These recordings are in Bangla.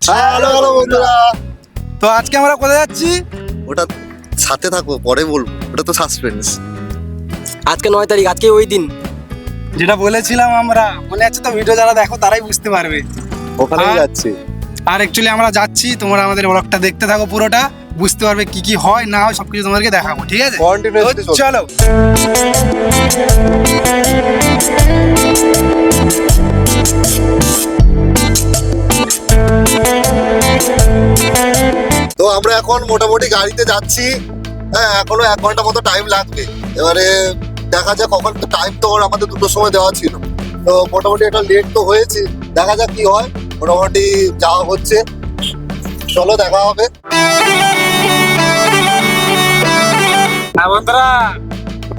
হ্যালো হ্যালো বন্ধুরা। তো আজকে আমরা কোথায় যাচ্ছি? ওটা সাথে থাকব পরে বলব। ওটা তো সাসপেন্স আজকে নয় তারিখ আজকে ওই দিন। যেটা বলেছিলাম আমরা মনে আছে তো ভিডিও যারা দেখো তারাই বুঝতে পারবে। ওখানেই হ্যাঁ। যাচ্ছি। আর অ্যাকচুয়ালি আমরা যাচ্ছি তোমরা আমাদের ব্লগটা দেখতে থাকো পুরোটা বুঝতে পারবে কি কি হয় না হয় সবকিছু তোমাদেরকে দেখাবো ঠিক আছে? কন্টিনিউয়াসলি তো চলো। আমরা এখন মোটামুটি গাড়িতে যাচ্ছি। হ্যাঁ এখনও এক ঘণ্টা মতো টাইম লাগবে। এবারে দেখা যাক কখন টাইম তো ওর আমাদের দুটোর সময় দেওয়া ছিল। তো মোটামুটি একটা লেট তো হয়েছে। দেখা যাক কি হয়। মোটামুটি যাওয়া হচ্ছে। চলো, দেখা হবে। হ্যাঁ বন্ধুরা,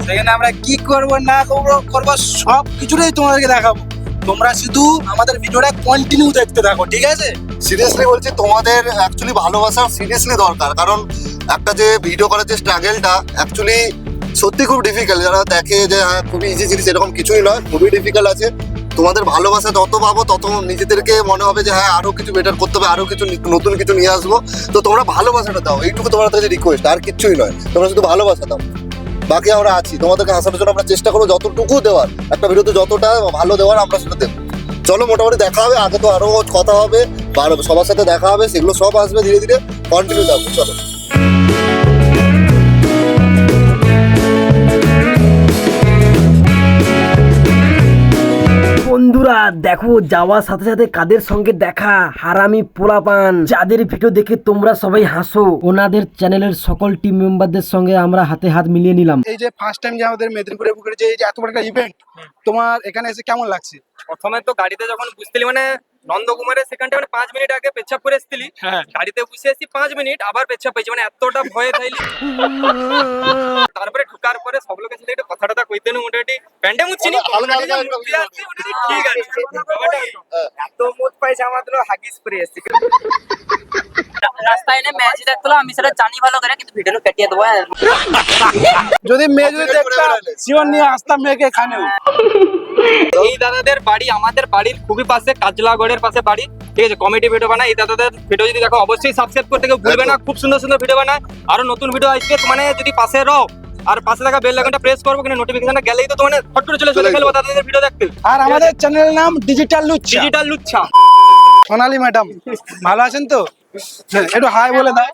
সেখানে আমরা কি করব, না করব করব সব কিছুটাই তোমাদেরকে দেখাবো। তোমরা শুধু আমাদের ভিডিওটা কন্টিনিউ দেখতে থাকো, ঠিক আছে? সিরিয়াসলি বলছি, তোমাদের অ্যাকচুয়ালি ভালোবাসা সিরিয়াসলি দরকার। কারণ একটা যে ভিডিও করার যে স্ট্রাগেলটা অ্যাকচুয়ালি সত্যি খুব ডিফিকাল্ট যারা দেখে যে হ্যাঁ খুবই ইজি জিনিস, এরকম কিছুই নয়, খুবই ডিফিকাল্ট আছে। তোমাদের ভালোবাসা যত পাবো, তত নিজেদেরকে মনে হবে যে হ্যাঁ আরও কিছু বেটার করতে হবে, আরও কিছু নতুন কিছু নিয়ে আসব। তো তোমরা ভালোবাসাটা দাও, এইটুকু তোমার কাছে রিকোয়েস্ট আর কিচ্ছুই নয়। তোমরা শুধু ভালোবাসা দাও। বাকি আমরা আছি। তোমাদেরকে হাসানোর জন্য আমরা চেষ্টা করব যতটুকু দেওয়ার। একটা ভিডিওতে যতটা ভালো দেওয়ার আমরা সেটা দেবো। চলো, মোটামুটি দেখা হবে। আগে তো আরও কথা হবে। সবার সাথে দেখা হবে। সেগুলো সব আসবে ধীরে ধীরে। কন্টিনিউ থাকব চলো। বন্ধুরা দেখো যাওয়ার সাথে সাথে কাদের সঙ্গে দেখা? হারামি পোলাপান। যাদের ভিডিও দেখে তোমরা সবাই হাসো। ওনাদের চ্যানেলের সকল টিম মেম্বারদের সঙ্গে আমরা হাতে হাত মিলিয়ে নিলাম। এই যে ফার্স্ট টাইম যে আমাদের মেদিনীপুরে বুকের যে এই যে এত বড় একটা ইভেন্ট তোমার এখানে এসে কেমন লাগছে? প্রথমে তো গাড়িতে যখন বুঝতেলি মানে নন্দকুমারের সেখানটা মানে পাঁচ মিনিট আগে পেচ্ছাপ করে এসেছিলি। হ্যাঁ। গাড়িতে বসে এসছি পাঁচ মিনিট আবার পেচ্ছাপ পেয়েছি। মানে এতটা ভয়ে থাইলি তারপরে ঢুকার পরে সব লোকের সাথে একটু কথা টথা কইতে নি মোটামুটি প্যান্ডে মুচ্ছি নি হালকা হালকা একটা মুক্তি আসছে, মোটামুটি ঠিক আছে। এত মুখ পাইছে আমাদের হাগিস করে এসছি রাস্তায় এনে ম্যাচ দেখল আমি সেটা জানি ভালো করে কিন্তু ভিডিও কেটিয়ে দেবো হ্যাঁ। যদি মেয়ে যদি দেখতাম নিয়ে আসতাম মেয়েকে এখানেও। এই দাদাদের বাড়ি আমাদের বাড়ির খুবই পাশে কাজলাগড়ের পাশে বাড়ি। ঠিক আছে কমেডি ভিডিও বানায়। এই দাদাদের ভিডিও যদি দেখো অবশ্যই সাবস্ক্রাইব করতে কেউ ভুলবে না। খুব সুন্দর সুন্দর ভিডিও বানায়। আরও নতুন ভিডিও আসবে মানে যদি পাশে রও আর পাশে থাকা বেল লাইকনটা প্রেস করব কিন্তু নোটিফিকেশনটা গেলেই তো তোমার ফট করে চলে চলে গেল দাদাদের ভিডিও দেখতে। আর আমাদের চ্যানেলের নাম digital Luchha digital Luchha Sonali madam ভালো আছেন তো? হ্যাঁ, একটু হাই বলে দাও।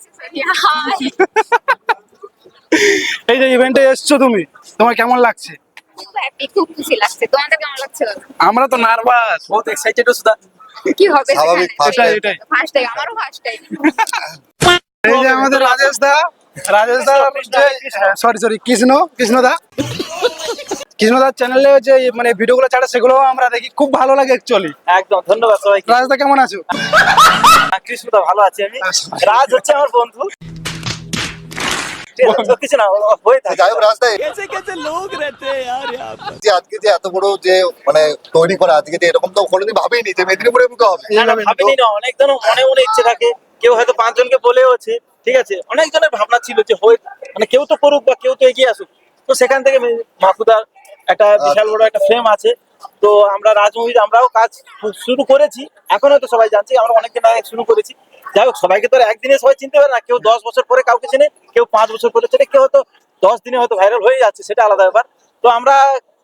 এই যে ইভেন্টে এসছো তুমি তোমার কেমন লাগছে? খুব খুশি লাগছে। তোমাদের কেমন লাগছে আমরা তো নার্ভাস বহুত এক্সাইটেড সুদা কি হবে স্বাভাবিক। ফার্স্ট টাইম আমারও ফার্স্ট টাইম এই যে আমাদের রাজেশ দা। Rajesh sorry sorry Krishna. Krishna দা। চ্যানেলে যে মানে ভিডিওগুলো ছাড়ে সেগুলো আমরা দেখি। খুব ভালো লাগে অ্যাকচুয়ালি একদম ধন্যবাদ সবাইকে। রাজেশ কেমন আছো? কৃষ্ণদা ভালো আছি আমি। রাজ হচ্ছে আমার বন্ধু। ঠিক আছে, সত্যি কিছু না ও- ও হয়ে যে আজকে যে এত বড় যে মানে তৈরি করা আজকে যে এরকম তো কোনোদিন যে মেদিনীপুরে হবে। অনেক মনে মনে ইচ্ছে থাকে। কেউ হয়তো পাঁচজনকে বলেও আছে ঠিক আছে? অনেক জনের ভাবনা ছিল যে হয় মানে কেউ তো করুক বা কেউ তো এগিয়ে আসুক। তো সেখান থেকে মে- মাকুদার একটা বিশাল বড় একটা ফ্রেম আছে। তো আমরা রাজমহির আমরাও কাজ শুরু করেছি। এখন হয়তো সবাই জানছি আমরা অনেকদিন আগে শুরু করেছি। যাই হোক সবাইকে তো একদিনে সবাই চিনতে পারে না কেউ দশ বছর পরে কাউকে চেনে কেউ পাঁচ বছর পরে চেনে কেউ হয়তো দশ দিনে হয়তো ভাইরাল হয়ে যাচ্ছে সেটা আলাদা ব্যাপার। তো আমরা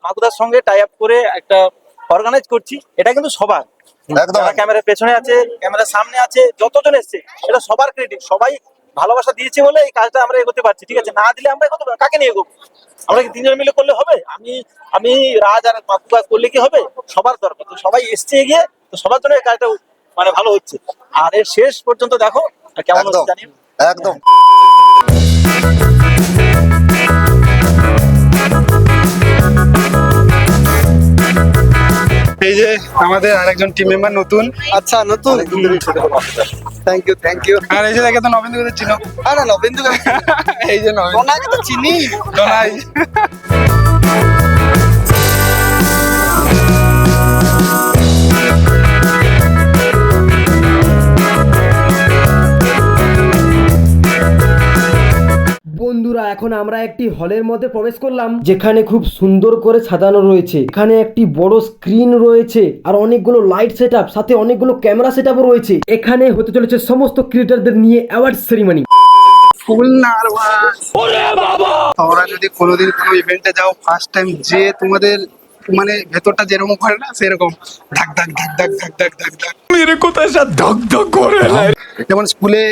মাকুদার সঙ্গে টাই আপ করে একটা অর্গানাইজ করছি। এটা কিন্তু সবার। ক্যামেরার পেছনে আছে ক্যামেরার সামনে আছে যতজন এসছে এটা সবার ক্রেডিট সবাই ভালোবাসা দিয়েছে বলে এই কাজটা আমরা এগোতে পারছি ঠিক আছে? না দিলে আমরা এগোতে কাকে নিয়ে এগোবো? আমরা কি তিনজন মিলে করলে হবে? আমি আমি রাজ আর মাকুকা করলে কি হবে? সবার দরকার। তো সবাই এসছে এগিয়ে তো সবার জন্য এই কাজটা মানে ভালো হচ্ছে। আর এর শেষ পর্যন্ত দেখো কেমন হচ্ছে জানি। একদম। এই যে আমাদের আরেকজন টিম মেম্বার নতুন। আচ্ছা নতুন। থ্যাংক ইউ থ্যাংক ইউ আর এই যে দেখে তো নবেন্দু কথা চিনো। আরে নবেন্দু এই যে নবেন্দু ওনাকে তো চিনি। টোনাই বন্ধুরা এখন আমরা একটি হলের মধ্যে প্রবেশ করলাম যেখানে খুব সুন্দর করে সাজানো রয়েছে। এখানে একটি বড় স্ক্রিন রয়েছে আর অনেকগুলো লাইট সেটআপ সাথে অনেকগুলো ক্যামেরা সেটআপও রয়েছে। এখানে হতে চলেছে সমস্ত ক্রিয়েটারদের নিয়ে অ্যাওয়ার্ড সেরিমনি। ফুল নার্ভাস। তোমরা যদি কোনোদিন কোনো ইভেন্টে যাও ফার্স্ট টাইম যে তোমাদের মানে ভেতরটা যেরকম করে না সেরকম ধাক ধাক ধাক ধাক ধাক ধাক ধাক ধাক মেরে কোথায় ধক ধক করে? যেমন স্কুলে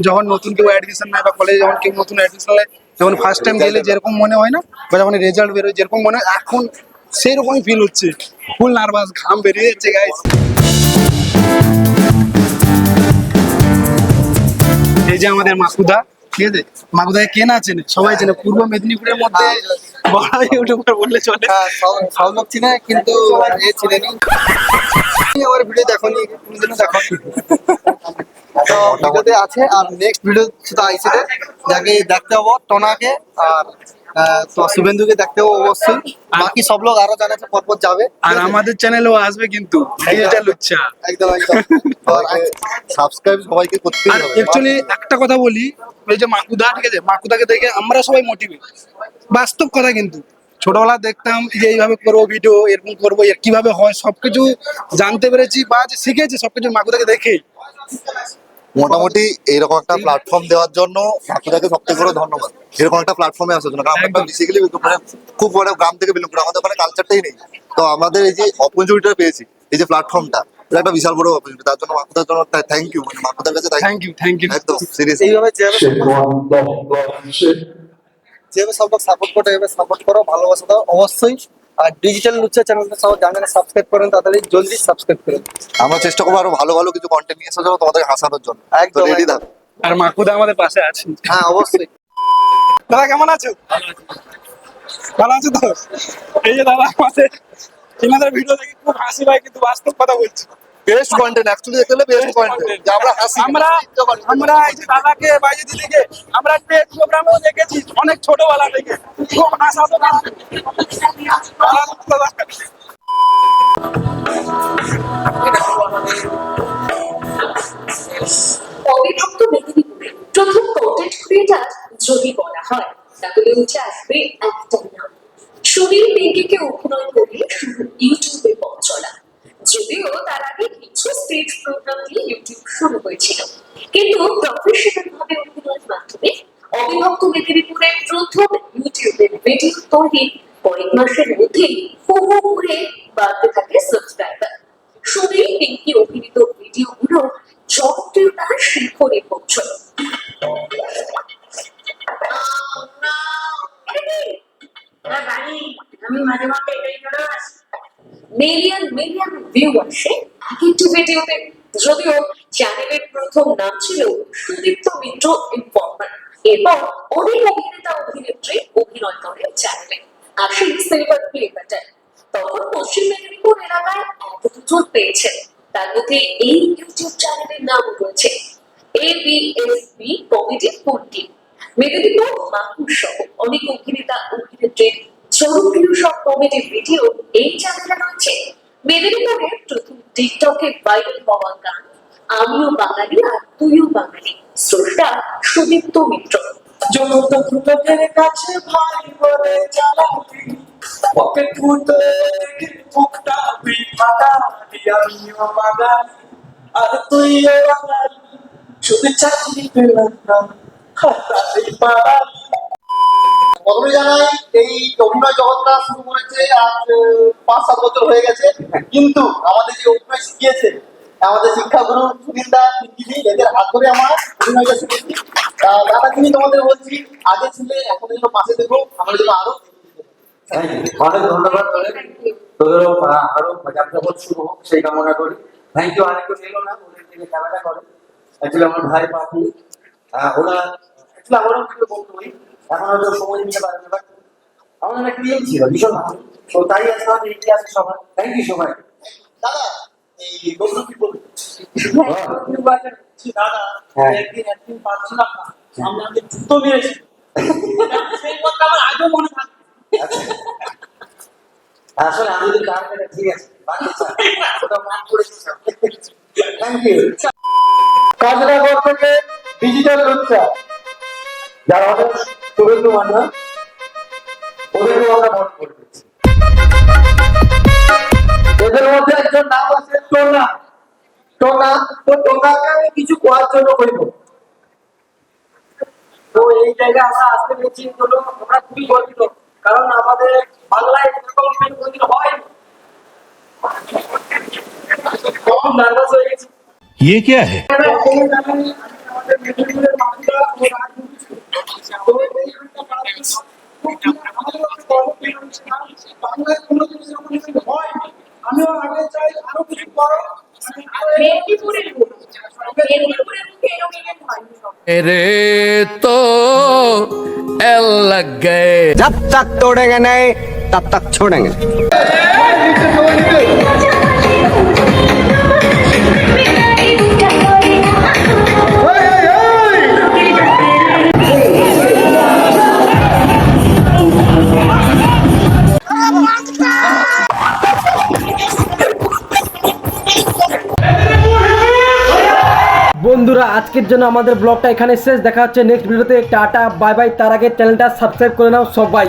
যখন নতুন কেউ অ্যাডমিশন নেয় বা কলেজে যখন কেউ নতুন অ্যাডমিশন নেয়, যখন ফার্স্ট টাইম গেলে যেরকম মনে হয় না, বা যখন রেজাল্ট বেরোয় যেরকম মনে হয়, এখন সেই রকমই ফিল হচ্ছে। ফুল নার্ভাস ঘাম বেরিয়ে যাচ্ছে গাইস এই যে আমাদের মাকুদা ঠিক আছে? মাকুদাকে কে না চেনে? সবাই চেনে। পূর্ব মেদিনীপুরের মধ্যে বড় ইউটিউবার বললে চলে। হ্যাঁ সব- লোক চিনে, কিন্তু এ চিনে নি আমার ভিডিও দেখো নি কোনদিনও দেখো তো ভিডিওতে আছে আর নেক্সট ভিডিও শুধু আইসিতে যাকে দেখতে হব টোনাকে আর তো শুভেন্দুকে দেখতে হব অবশ্যই। বাকি সব লোক আরও জানাচ্ছে পরপর যাবে। আর আমাদের চ্যানেলেও আসবে কিন্তু ডিজিটাল লুচ্চা। একদম একদম। সাবস্ক্রাইব সবাইকে করতেই আর হবে। অ্যাকচুয়ালি একটা কথা বলি ওই যে মাকুদা ঠিক আছে? মাকুদাকে দেখে আমরা সবাই মোটিভেট বাস্তব কথা কিন্তু। ছোটবেলা দেখতাম যে এইভাবে করব ভিডিও এরকম করব এর কীভাবে হয় সবকিছু জানতে পেরেছি বা যে শিখেছি সবকিছু মাকুদাকে দেখেই। মোটামুটি এইরকম একটা প্ল্যাটফর্ম দেওয়ার জন্য বাকিটাকে সব থেকে বড় ধন্যবাদ। এরকম একটা প্ল্যাটফর্মে আসার জন্য। কারণ আমরা। বেসিক্যালি খুব বড় গ্রাম থেকে বিলং করি আমাদের ওখানে কালচারটাই নেই। তো আমাদের এই যে অপরচুনিটিটা পেয়েছি এই যে প্ল্যাটফর্মটা এটা একটা বিশাল বড় অপরচুনিটি তার জন্য মাকুদার জন্য থ্যাংক ইউ মানে মাকুদার কাছে thank thank you thank you একদম সিরিয়াস এইভাবে যেভাবে লোক সাপোর্ট করে এভাবে সাপোর্ট করো ভালোবাসা দাও। অবশ্যই আর ডিজিটাল লুচ্চা চ্যানেলটা সব জানেন সাবস্ক্রাইব করেন তাড়াতাড়ি জলদি সাবস্ক্রাইব করেন আমরা চেষ্টা করব আরও ভালো ভালো কিছু কন্টেন্ট নিয়ে আসার জন্য তোমাদের হাসানোর জন্য। একদম রেডি থাকো। আর মাকুদা আমাদের পাশে আছে। হ্যাঁ অবশ্যই। দাদা কেমন আছো? ভালো আছো তো? এই যে দাদা আমাদের এনাদের ভিডিও দেখে খুব হাসি পায় কিন্তু বাস্তব কথা বলছি। বেস্ট কন্টেন্ট অ্যাকচুয়ালি দেখতে হলে বেস্ট কন্টেন্ট যে আমরা হাসি। আমরা আমরা এই যে দাদাকে বাইরে দিদিকে আমরা টেক প্রোগ্রামেও দেখেছি অনেক ছোটবেলা থেকে। খুব হাসাতো না অবিভক্ত মেদিনীপুরে প্রথম কন্টেন্ট ক্রিয়েটার যদি বলা হয় তাহলে উঠে আসবে একটাই নাম। সুনীল বেঙ্গিকে অভিনয় করে শুরু ইউটিউবে পথ চলা। যদিও তার আগে কিছু স্টেজ প্রোগ্রাম দিয়ে ইউটিউব শুরু হয়েছিল। কিন্তু প্রফেশনাল ভাবে অভিনয়ের মাধ্যমে অবিভক্ত মেদিনীপুরে প্রথম ইউটিউবের ভিডিও তৈরি কয়েক মাসের মধ্যেই হু করে বাড়তে থাকে সাবস্ক্রাইবার সুনীল বেঙ্গি অভিনীত ভিডিওগুলো জনপ্রিয়তার শিখরে পৌঁছল। আমি মাঝে মাঝে এটাই মিলিয়ন মিলিয়ন ভিউ আসে এক ভিডিওতে যদিও চ্যানেলের প্রথম নাম ছিল সুদীপ্ত মিত্র ইনফর্মার এবং অনেক অভিনেতা, অভিনেত্রী অভিনয় করে চ্যানেলে আসে সিলভার প্লে বাটন তখন পশ্চিম মেদিনীপুর এলাকায় এত দুজন পেয়েছেন। তার মধ্যে এই ইউটিউব চ্যানেলের নাম রয়েছে এবিএসবি কমেডি ফুডটি মেদিনীপুর মাহুর সহ অনেক অভিনেতা অভিনেত্রীর জনপ্রিয় সব কমেডি ভিডিও এই চ্যানেলে রয়েছে। মেদিনীপুরের প্রথম টিকটকে ভাইরাল হওয়া গান। আমিও বাঙালি আর তুইও বাঙালি। স্রষ্টা সুদীপ্ত মিত্র। যত লোকের কাছে ভাই বলে জ্বালাবি, পকেট ফুটে বুকটা তুই ফাটা আমিও বাঙালি আর তুইও বাঙালি। শুধু চাকরি পেলাম না হাতালি পাড়ালি প্রথমে জানাই এই অভিনয় জগৎটা শুরু করেছে আজ পাঁচ সাত বছর হয়ে গেছে। কিন্তু আমাদের যে অভিনয় শিখিয়েছে আমাদের শিক্ষাগুরু সুনীল দা এদের হাত ধরে আমার অভিনয়টা শিখেছি। দাদা তুমি তোমাদের বলছি আগে ছিলে এখন যেন পাশে দেখো আমরা যেন আরও অনেক ধন্যবাদ তোদের তোদেরও আরও যাত্রাপথ শুরু হোক সেই কামনা করি। থ্যাংক ইউ আরেকটু এলো না ওদের থেকে খেলাটা করে। অ্যাকচুয়ালি আমার ভাই আহ, ওরা অ্যাকচুয়ালি আমারও বলতো ওই এখন হয়তো সময় দিতে বাট আমাদের একটা ছিল ভীষণ ভালো। তো তাই আজকে আমাদের সবাই থ্যাংক ইউ সবাই। দাদা এই বন্ধু কি বলবে? দাদা হ্যাঁ। একদিন একদিন পাচ্ছিলাম না আমরা আমাদের জুতো মেরেছি সেই কথা আমার আজও মনে থাকে। আসলে আমি কার এটা ঠিক আছে। বাকি যা, ওটা মাফ করে থ্যাংক ইউ কাজনগর থেকে ডিজিটাল লুচ্চা যারা আমাদের শুভেন্দু মান্না ওদেরকেও আমরা ভোট করে দিচ্ছি। এদের মধ্যে একজন নাম আছে টোনা। টোনা তো টোনাকে আমি কিছু কোয়ার জন্য কইব তো এই জায়গায় আমরা আসতে পেরেছি হলো আমরা খুবই গর্বিত কারণ আমাদের বাংলায় এরকম ইভেন্ট কোনোদিন হয় খুব নার্ভাস হয়ে গেছি ये क्या है আমিও আগে চাই আরো কিছু করো মেদিনীপুরের মুখ মেদিনীপুরের মুখে এরকম ইভেন্ট হয়নি रे तो एल लग गए जब तक तोड़ेंगे नहीं तब तक छोड़ेंगे আজকের জন্য আমাদের ব্লগটা এখানে শেষ। দেখা হচ্ছে নেক্সট ভিডিওতে টাটা বাই বাই তার আগে চ্যানেলটা সাবস্ক্রাইব করে নাও সবাই।